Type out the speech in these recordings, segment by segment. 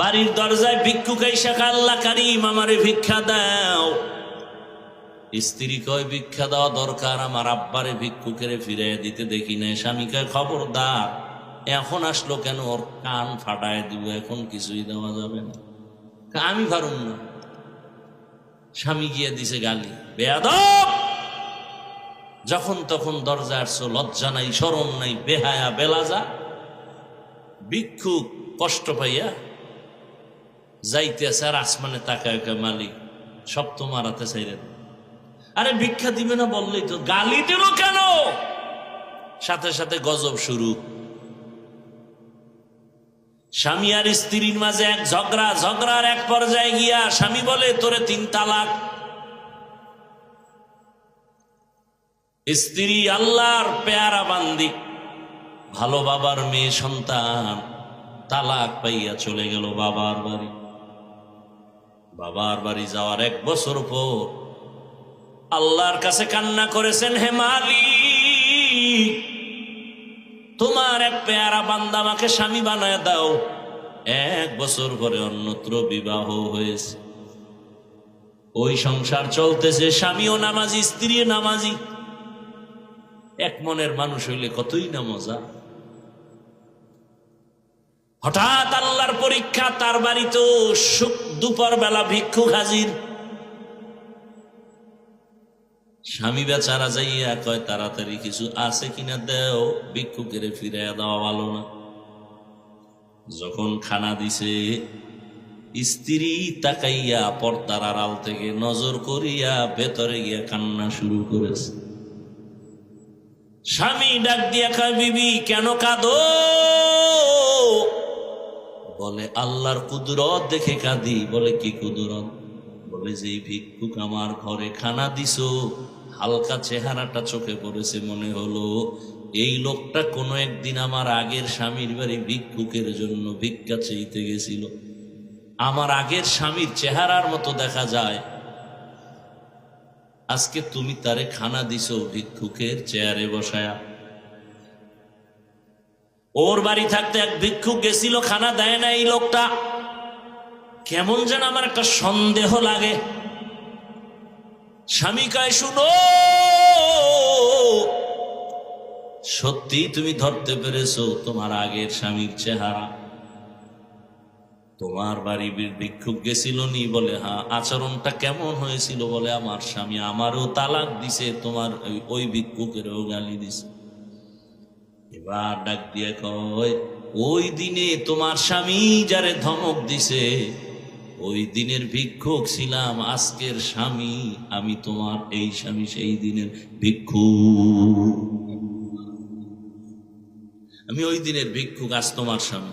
বাড়ির দরজায় ভিক্ষুক শাখা আল্লাহ কারিম, আমারে ভিক্ষা দাও। স্ত্রী কয়, ভিক্ষা দেওয়া দরকার, আমার আব্বারে ভিক্ষুকেরে ফিরে দিতে দেখি না স্বামীকে খবরদার, এখন আসলো কেন? ওর কান ফাটায় দিব, এখন কিছুই দেওয়া যাবে না। আমি পারুম না। স্বামী গিয়ে দিছে গালি। বেয়াদব! যখন তখন দরজা আসছো, লজ্জা নাই সরম নাই, বেহায়া, বেলাজা। ভিক্ষুক কষ্ট পাইয়া যাইতেছে আর আসমানে তাকায় কয়, মালিক সব তো মারাতে চাইরে দাও। আরে ভিক্ষা দিবে না বললেই তো গালি দিল কেন? সাথে সাথে গজব শুরু। স্বামী আর স্ত্রীর মাঝে এক ঝগড়া ঝগড়ার এক পর্যায়ে গিয়া স্বামী বলে তোরে তিন তালাক। স্ত্রী আল্লাহর পেয়ারা বান্দি ভালো বাবার মেয়ে সন্তান তালাক পাইয়া চলে গেল বাবার বাড়ি। বাবার বাড়ি যাওয়ার এক বছর পর আল্লাহর কাছে কান্না করেছেন, হে মালিক, তোমার এক পেয়ারা বান্দা আমাকে স্বামী বানায় দাও। এক বছর পরে অন্যত্র বিবাহ হয়েছে। ওই সংসার চলতেছে, স্বামীও নামাজি, স্ত্রীও নামাজি। এক মনের মানুষ হইলে কতই না মজা। হঠাৎ আল্লাহর পরীক্ষা, তার বাড়িতে দুপুর বেলা ভিক্ষুক হাজির। স্বামী বেচারা যাইয়া কয়, তাড়াতাড়ি কিছু আছে কিনা দেও, ভিক্ষুকের ফিরে দেওয়া ভালো না। যখন খানা দিছে, স্ত্রী তাকাইয়া পর্দার আড়াল থেকে নজর করিয়া ভেতরে গিয়া কান্না শুরু করেছে। স্বামী ডাক দিয়া কয়, বিবি, কেন কাঁদো? বলে, আল্লাহর কুদরত দেখে কাঁদি। বলে, কি কুদরত? বলে যে ভিক্ষুক আমার ঘরে খানা দিছো, হালকা চেহারাটা চোখে পড়েছে মনে হলো, এই লোকটা কোনো একদিন আমার আগের স্বামীর বাড়ি ভিক্ষুকের জন্য ভিক্ষা চাইতে গেছিল। আমার আগের স্বামীর চেহারার মতো দেখা যায়। আজকে তুমি তারে খানা দিছো ভিক্ষুকের চেয়ারে বসায়া। ওর বাড়ি থাকতে এক ভিক্ষুক গেছিল, খানা দেয় না এই লোকটা। কেমন যেন আমার একটা সন্দেহ লাগে। স্বামী কায়, শুনো, সত্যি তুমি ধরতে পেরেছ তোমার আগের স্বামীর চেহারা। তোমার বাড়ি ভিক্ষুক গেছিল নি বলে হ্যাঁ আচরণটা কেমন হয়েছিল বলে আমার স্বামী আমারও তালাক দিছে, তোমার ওই ভিক্ষুকেরও গালি দিছে। এবার ডাক দিয়ে কয়, ওই দিনে তোমার স্বামী যারে ধমক দিছে, ওই দিনের ভিক্ষুক ছিলাম আজকের স্বামী, আমি তোমার এই স্বামী সেই দিনের ভিক্ষুক। আমি ওই দিনের ভিক্ষুক, আজ তোমার স্বামী।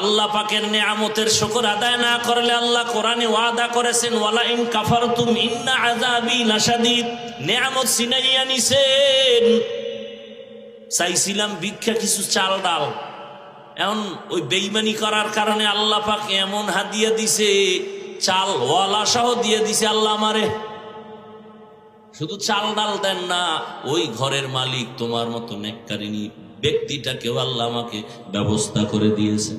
আল্লাহ পাকের নেয়ামতের শকর আদায় না করলে আল্লাহ কোরআনে ওয়াদা করেছেন ওয়ালা ইন কাফারতুম ইন্না আযাবি লাশাদীদ। নেয়ামত সিনাইয়া নিছেন। চাইছিলাম ভিক্ষা কিছু চাল ডাল এখন ওই বেইমানি করার কারণে আল্লাহ পাক এমন হাদিয়া দিছে, চাল ওয়ালা সহ দিয়ে দিছে আল্লাহ আমারে। শুধু চাল ডাল দেন না, ওই ঘরের মালিক তোমার মতো নেককারিনী ব্যক্তিটাকেও আল্লাহ আমাকে ব্যবস্থা করে দিয়েছে।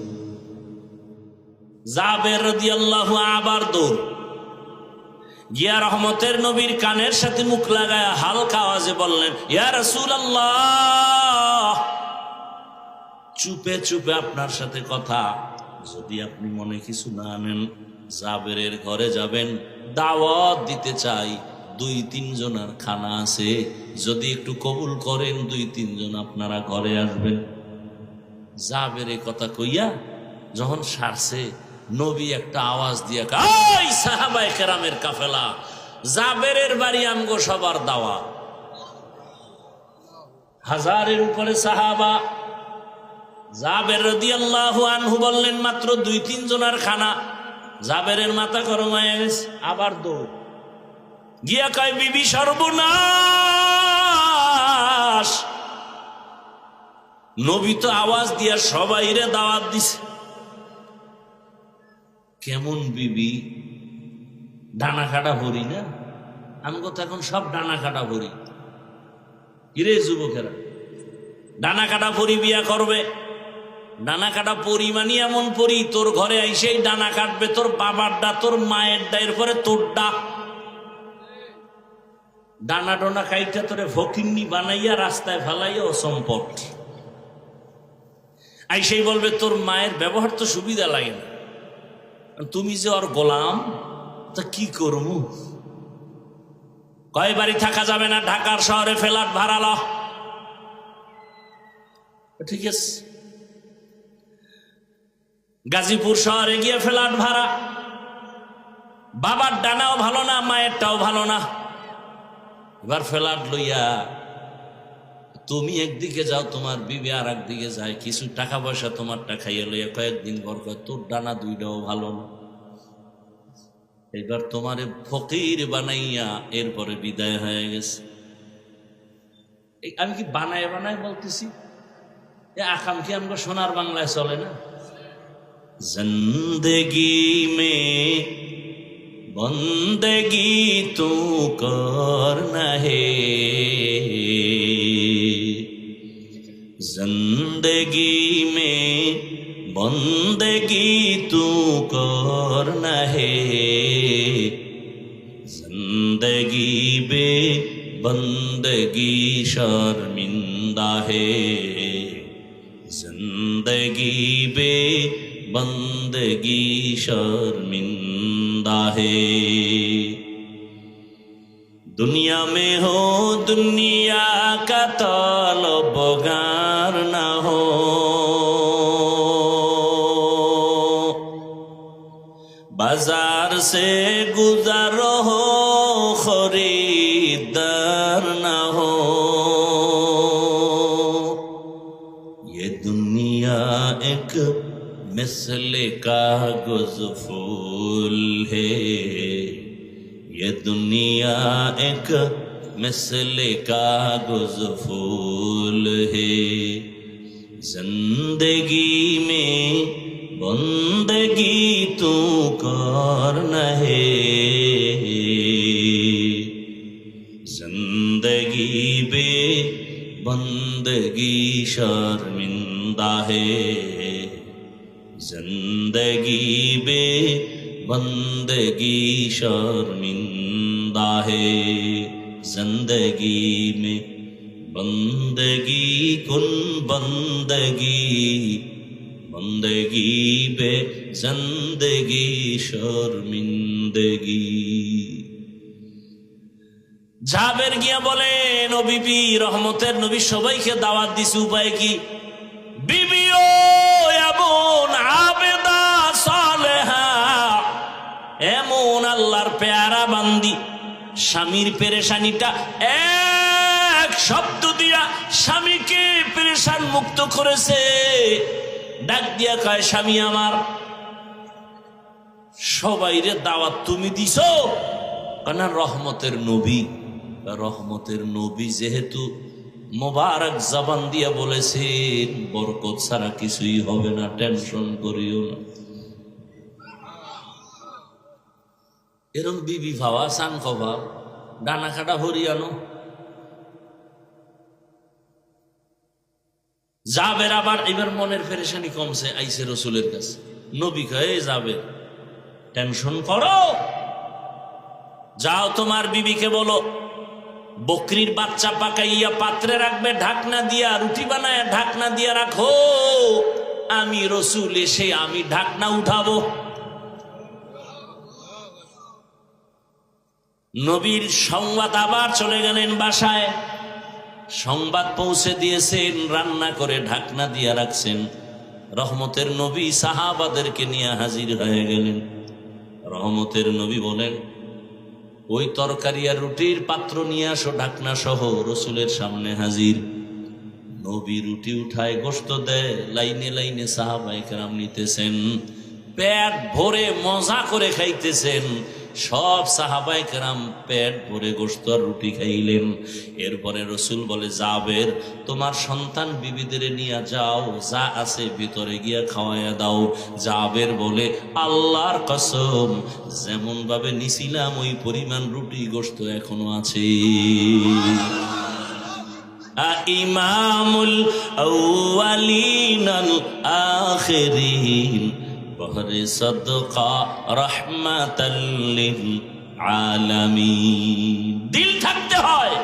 জাবের রাদিয়াল্লাহু আবার দৌড়। গিয়া রহমতের নবীর কানের সাথে মুখ লাগায় হালকা আওয়াজে বললেন, ইয়া রাসূলুল্লাহ! চুপে চুপে আপনার সাথে কথা। যদি আপনি মনে কিছু না আনেন, জাবেরের ঘরে যাবেন, দাওয়াত দিতে চাই, দুই তিনজনের খানা আছে, যদি একটু কবুল করেন, দুই তিনজন আপনারা ঘরে আসবেন। জাবের কথা কইয়া যখন সারছে, নবী একটা আওয়াজ দিয়ে সাহাবাই কেরামের কাফেলা, জাবেরের বাড়ি আমগো সবার দাওয়া হাজারের উপরে সাহাবা। জাবের রাদিয়াল্লাহু আনহু বললেন, মাত্র দুই তিন জনের খানা। জাবেরের মাথা গরম আবার দৌড়। গিয়া কয়, বিবি সর্বনাশ! নবী তো আওয়াজ দিয়া সবাইরে দাওয়াত দিছে। কেমন বিবি? ডানা কাটা ভরি না? আমি তো এখন সব ডানা কাটা ভরি। কিরে যুবকেরা? ডানা কাটা পরি বিয়া করবে। ডানা কাটা পরি পরিমাণই এমন পরি, তোর ঘরে আইসেই ডানা কাটবে, তোর বাবার ডা, তোর মায়েরটা এরপরে তোরটা ডানা ডোনা কাইটা তোরে ফকিন্নি বানাইয়া, রাস্তায় ফেলাইয়া অসম্পট আইসেই বলবে, তোর মায়ের ব্যবহার তো সুবিধা লাগে না। তুমি যে ওর গোলাম, তা কি করব কয়, বাড়ি থাকা যাবে না, ঢাকার শহরে ফ্ল্যাট ভাড়া ল। ঠিক আছে। গাজীপুর শহরে গিয়ে ফ্ল্যাট ভাড়া। বাবার ডানাও ভালো না, মায়েরটাও ভালো না। এবার ফ্ল্যাট লইয়া তুমি একদিকে যাও, তোমার বিবি আর একদিকে যায়। কিছু টাকা পয়সা তোমারটা খাইয়ে লইয়া কয়েকদিন পর কয়, তোর ডানা দুইটাও ভালো না। এবার তোমারে ফকির বানাইয়া এরপরে বিদায় হয়ে গেছে। আমি কি বানায় বানায় বলতেছি? আকাম কি আমরা সোনার বাংলায় চলে না? জিন্দগি মে বন্দগি তু কর হে জিন্দগি মে বন্দগি তু কর হে জিন্দগি বে বন্দগি শর্মিন্দা হে। বন্দগি বে বন্দগি শর্মিন্দা হে দুনিয়া মে হো দুনিয়া কা তল বগার না হো বাজার সে গুজার হো খরি एक मिसल कागज़ फूल है। ये दुनिया एक मिसल कागज़ फूल है। ज़िंदगी में बंदगी तू कर है ज़िंदगी बे बंदगी शर्मिंदा है। জিন্দগি বে বন্দগি শর্মিন্দা হে জিন্দগি মে বন্দগি কুন বন্দগি বন্দগি বে জিন্দগি শর্মিন্দগি ঝাবের গিয়া বলেন ও বিপি রহমতের নবী সবাইকে দাওয়াত দিছে উপায় কি এমন আবেদা সালেহা? এমন আল্লাহর পেয়ারা বান্দি। স্বামীর পেরেশানিটা এক শব্দ দিয়া স্বামীকে পেরেশান মুক্ত করেছে। ডাক দিয়া কয়, স্বামী আমার সবাইরে দাওয়াত তুমি দিছো? কেন রহমতের নবী। রহমতের নবী যেহেতু মোবারক জবান দিয়া বলেছেন বরকত ছাড়া কিছুই হবে না, টেনশন করিও না। এরম বিবি ভাবা, সান খবা, ডানা খাটা হরিয়ানো যাবের আবার, এবার মনের ফেরেশানি কমছে আইসে রসুলের কাছে। নবী কয়ে যাবে, টেনশন করো। যাও তোমার বিবিকে বলো বকরির বাচ্চা পাকাইয়া পাত্রে রাখবে, ঢাকনা দিয়া রুটি বানায়, ঢাকনা দিয়া রাখো। আমি রসুল এসে আমি ঢাকনা উঠাবো। নবীর সংবাদ আবার চলে গেলেন বাসায়। সংবাদ পৌঁছে দিয়েছেন, রান্না করে ঢাকনা দিয়া রাখছেন। রহমতের নবী সাহাবাদেরকে নিয়ে হাজির হয়ে গেলেন। রহমতের নবী বলেন ওই তরকারি আর রুটির পাত্র নিয়ে আসো ঢাকনা সহ রসুলের সামনে হাজির। নবী রুটি উঠায় গোস্ত দেয়, লাইনে লাইনে সাহাবাইকার নিতেছেন। পেট ভরে মজা করে খাইতেছেন। সব সাহাবাই কেরাম পেট ভরে গোস্ত আর রুটি খাইলেন। এরপরে রসুল বলে যাবের তোমার সন্তান বিবিদের নিয়ে যাও, যা আছে ভিতরে গিয়া খাওয়াইয়া দাও। যাবের বলে, আল্লাহর কসম যেমন ভাবে নিছিলাম, ওই পরিমাণ রুটি গোস্ত এখনও আছে। ইমামুল আউয়ালিনাল আখিরিন। সদকা রহমাতাল লিল আলামিন। দিল থাকতে হয়।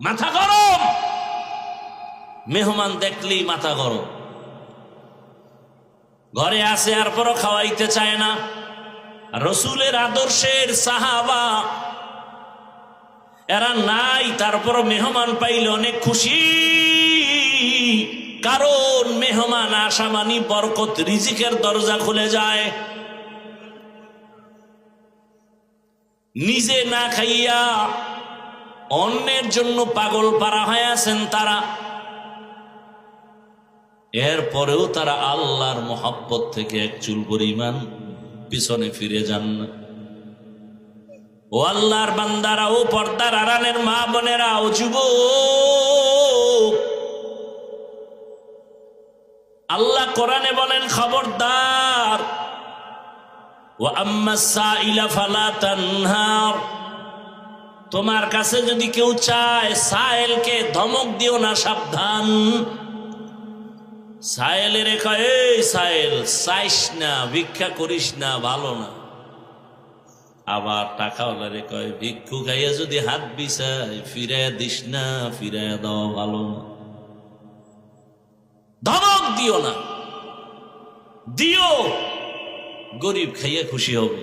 মাথা গরম। মেহমান দেখলেই মাথা গরম। ঘরে আসে আর পরও খাওয়াইতে চায় না। রসুলের আদর্শের সাহাবা। এরা নাই তারপর মেহমান পাইলে অনেক খুশি। কারণ মেহমান আসা মানি বরকত রিজিকের দরজা খুলে যায়। নিজে না খাইয়া অন্যের জন্য পাগল পারা হয়ে আছেন তারা। এরপরেও তারা আল্লাহর মহাব্বত থেকে এক চুল পরিমাণ পিছনে ফিরে যান না। ও আল্লাহর বান্দারা, ও পর্দার আড়ালের মা বোনেরা, ও যুব আল্লাহ কোরআনে বলেন, খবরদার। তোমার কাছে যদি কেউ চায়, সায়েলকে ধমক দিও না, সাবধান। এই সায়েল, চাইস না, ভিক্ষা করিস না, ভালো না। আবার টাকাওয়ালারে কয়, ভিক্ষু খাইয়া যদি হাত বিছাই ফিরে দিস না ফিরে দেওয়া ভালো না। দিও না। দিও। গরিব খাইয়া খুশি হবে।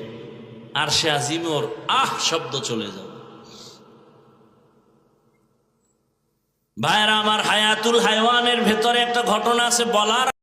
আর সে আজিমর আহ শব্দ চলে যাবে। ভাইরা আমার হায়াতুল হাইওয়ানের ভেতরে একটা ঘটনা আছে, বলার